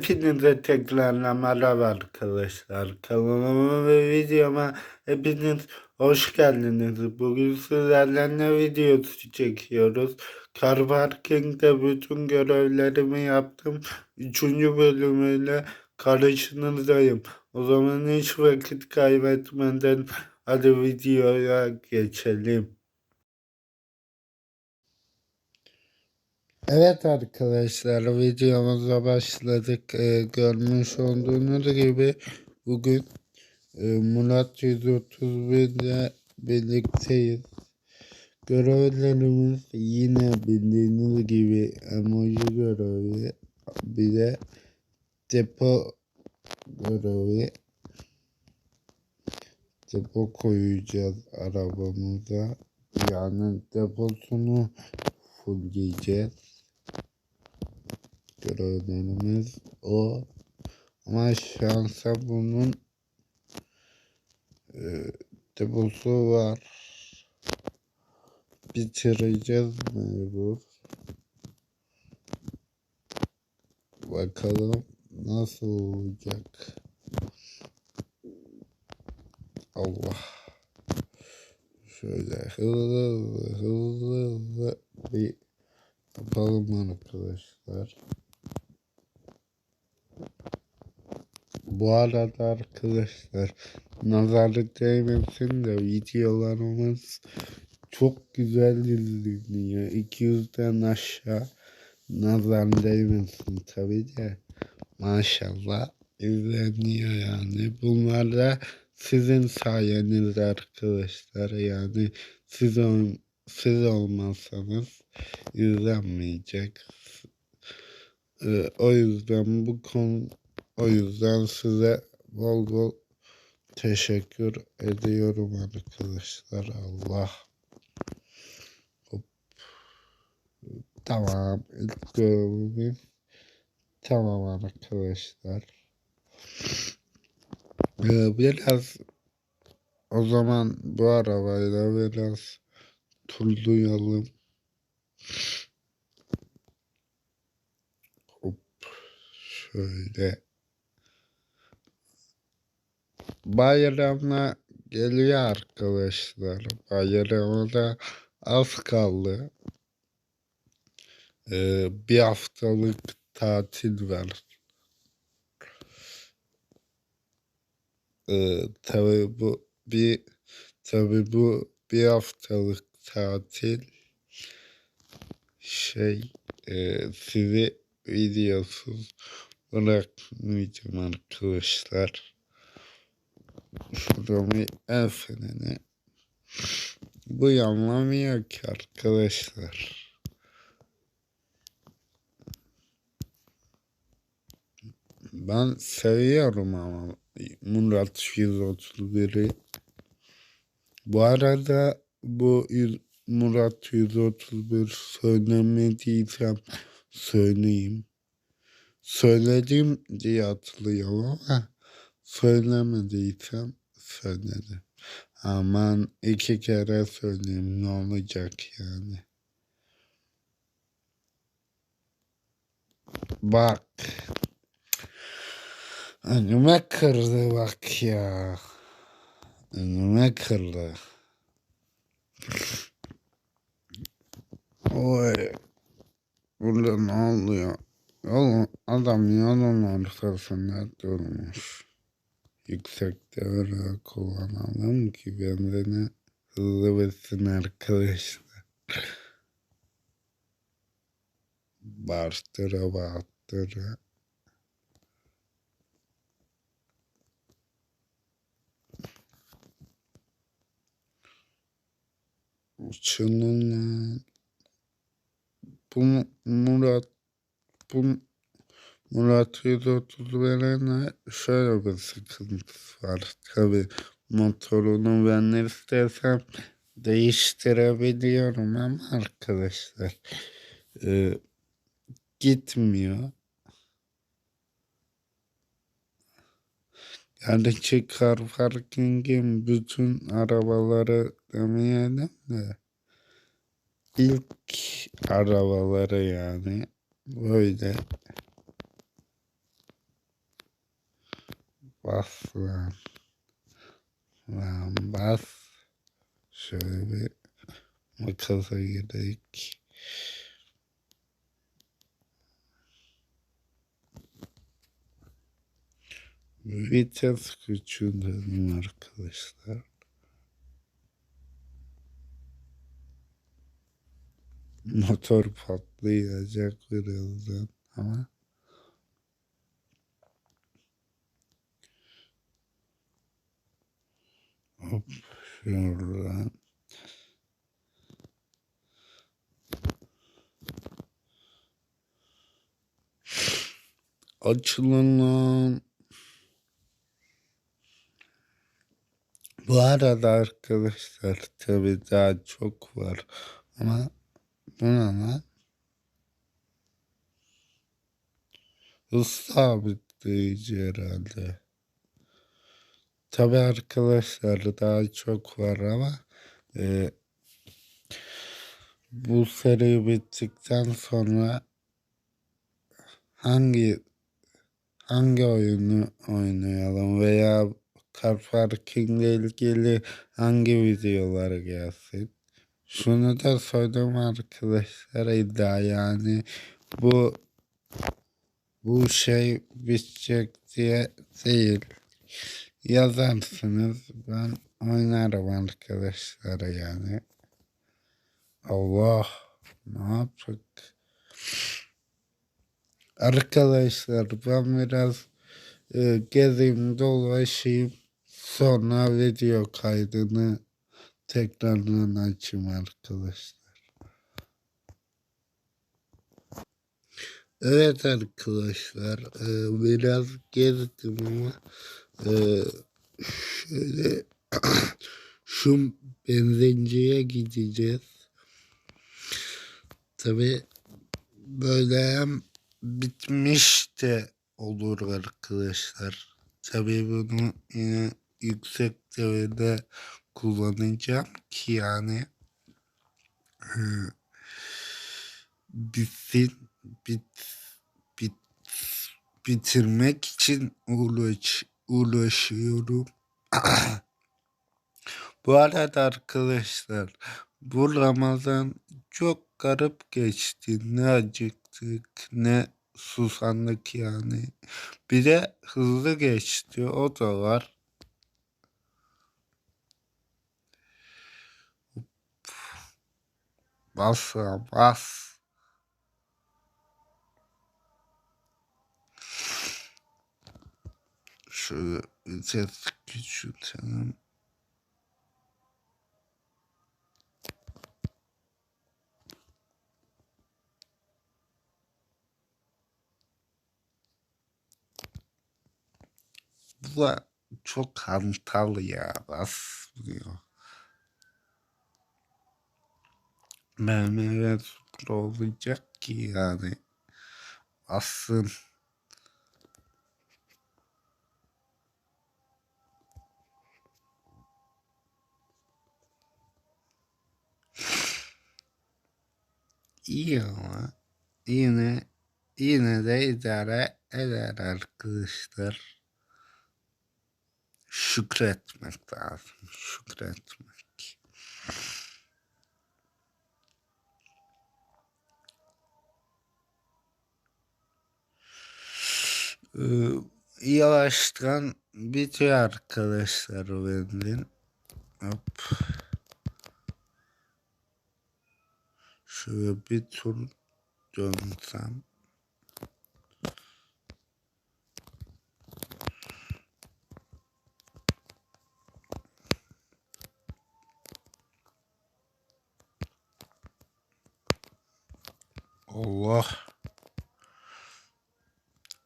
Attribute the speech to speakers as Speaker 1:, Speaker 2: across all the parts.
Speaker 1: Hepinize tekrardan merhaba arkadaşlar. Kanalıma ve videoma hepiniz hoş geldiniz. Bugün sizlerle ne videosu çekiyoruz? Car Parking'de bütün görevlerimi yaptım. Üçüncü bölümüyle karşınızdayım. O zaman hiç vakit kaybetmeden hadi videoya geçelim. Evet arkadaşlar videomuza başladık. Ee, görmüş olduğunuz gibi bugün e, Murat 131'de birlikteyiz. Görevlerimiz yine bildiğiniz gibi emoji görevi bir de depo görevi depo koyacağız arabamıza yani deposunu fullleyeceğiz görevlerimiz o. Ama şansa bunun e, deposu var. Bitireceğiz mecbur. Bakalım nasıl olacak. Allah. Şöyle hızlı hızlı hızlı bir yapalım arkadaşlar. Bu arada arkadaşlar nazarlık değmesin de videolarımız çok güzel izleniyor. 200'den aşağı nazar değmesin tabi de maşallah izleniyor yani. Bunlar da sizin sayenizde arkadaşlar yani siz, ol, siz olmazsanız izlenmeyecek. Ee, o yüzden bu konu o yüzden size bol bol teşekkür ediyorum arkadaşlar. Allah. Hop. Tamam. İlk görevimiz tamam arkadaşlar. Ee, biraz o zaman bu arabayla biraz turlayalım. Hop. Şöyle. Bayramla geliyor arkadaşlar. Bayrama az kaldı. Ee, bir haftalık tatil var. Ee, tabii bu bir tabii bu bir haftalık tatil şey e, sizi videosuz bırakmayacağım arkadaşlar. El freni. Bu yanlamıyor ki arkadaşlar. Ben seviyorum ama Murat 131'i. Bu arada bu Murat 131 söylemediysem söyleyeyim. Söyledim diye hatırlıyorum ama söylemediysem söyledim. Aman iki kere söyleyeyim ne olacak yani. Bak. Önüme kırdı bak ya. Önüme kırdı. Oy. Burada ne oluyor? Yolun, adam yolun ortasında durmuş. Yüksek devre kullanalım ki benzini hızlı bitsin arkadaşlar. Bastıra bastıra. Şunun bu Murat bu Murat 130 verene şöyle bir sıkıntısı var. Tabi motorunu ben ne istersem değiştirebiliyorum ama arkadaşlar e, gitmiyor. Gerçi car parkingin bütün arabaları demeyelim de ilk arabaları yani böyle Bas lan. Lan bas. Şöyle bir makasa gerek. Vites küçültelim arkadaşlar. Motor patlayacak birazdan ama hop şuradan açılın lan. Bu arada arkadaşlar tabi daha çok var ama bu ne lan? Hız sabitleyici herhalde. Tabi arkadaşlar daha çok var ama e, bu seri bittikten sonra hangi hangi oyunu oynayalım veya car parking ile ilgili hangi videolar gelsin? Şunu da söyleyeyim arkadaşlar iddia yani bu bu şey bitecek diye değil. Yazarsınız ben oynarım arkadaşlar yani. Allah ne yaptık? Arkadaşlar ben biraz e, gezeyim dolaşayım sonra video kaydını tekrardan açayım arkadaşlar. Evet arkadaşlar e, biraz gezdim ama şöyle şu benzinciye gideceğiz. Tabi böyle hem bitmiş de olur arkadaşlar. Tabi bunu yine yüksek devirde kullanacağım ki yani e, bitsin bit, bit bitirmek için uğraş, uğraşıyorum. Bu arada arkadaşlar bu Ramazan çok garip geçti. Ne acıktık ne susandık yani. Bir de hızlı geçti o da var. Bas bas. Şöyle vites küçültelim. Bu da çok hantal ya basmıyor. BMW Supra olacak ki yani. Bassın. Ama yine yine de idare eder arkadaşlar. Şükretmek lazım. Şükretmek. Ee, yavaştan bitiyor arkadaşlar o benzin. Hop. Şöyle bir tur dönsem. Allah.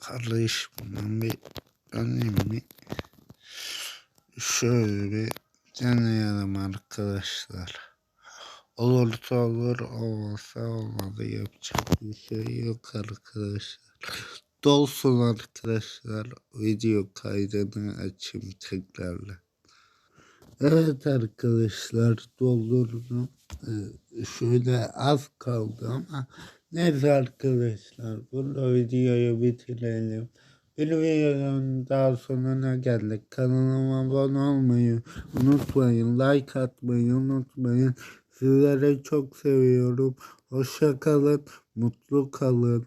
Speaker 1: Kardeş bundan bir döneyim mi? Şöyle bir deneyelim arkadaşlar. Olursa olur, olmazsa olmadı. Yapacak bir şey yok arkadaşlar. Dolsun arkadaşlar. Video kaydını açayım tekrarla. Evet arkadaşlar doldurdum. Ee, şöyle az kaldı ama neyse arkadaşlar burada videoyu bitirelim. Bir videonun daha sonuna geldik. Kanalıma abone olmayı unutmayın. Like atmayı unutmayın. Sizleri çok seviyorum. Hoşça kalın. Mutlu kalın.